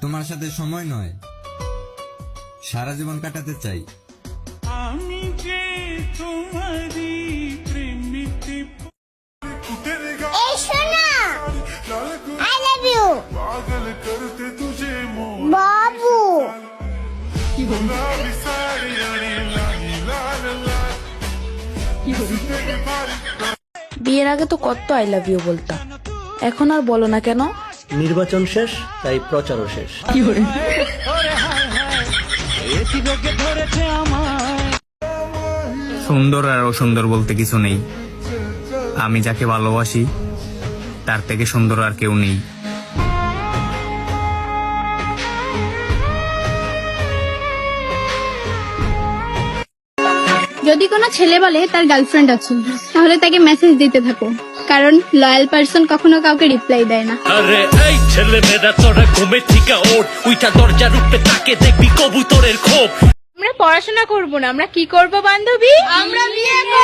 তোমার সাথে সময় নয়। সারা জীবন কাটাতে চাই। আমি যে প্রেমিতে বাবু। বিয়ের আগে তো কত আই লাভ ইউ বলতাম এখন আর বলো না কেন? নির্বাচন শেষ তাই প্রচারও শেষ। সুন্দর আর অসুন্দর বলতে কিছু নেই। আমি যাকে ভালোবাসি তার থেকে সুন্দর আর কেউ নেই। যদি কোনো ছেলে বলে তার গার্লফ্রেন্ড আছে তাহলে তাকে মেসেজ দিতে থাকো। কারণ লয়াল পার্সন কখনো কাউকে রিপ্লাই দেয় না। আরে এই ছেলে মেয়েরা তোরা ঘুমে থেকে ওঠ উইটা দরজার উপরে তাকে দেখবি কবুতরের খোপ। আমরা পড়াশোনা করব না আমরা কি করব বান্ধবী? আমরা বিয়ে করব।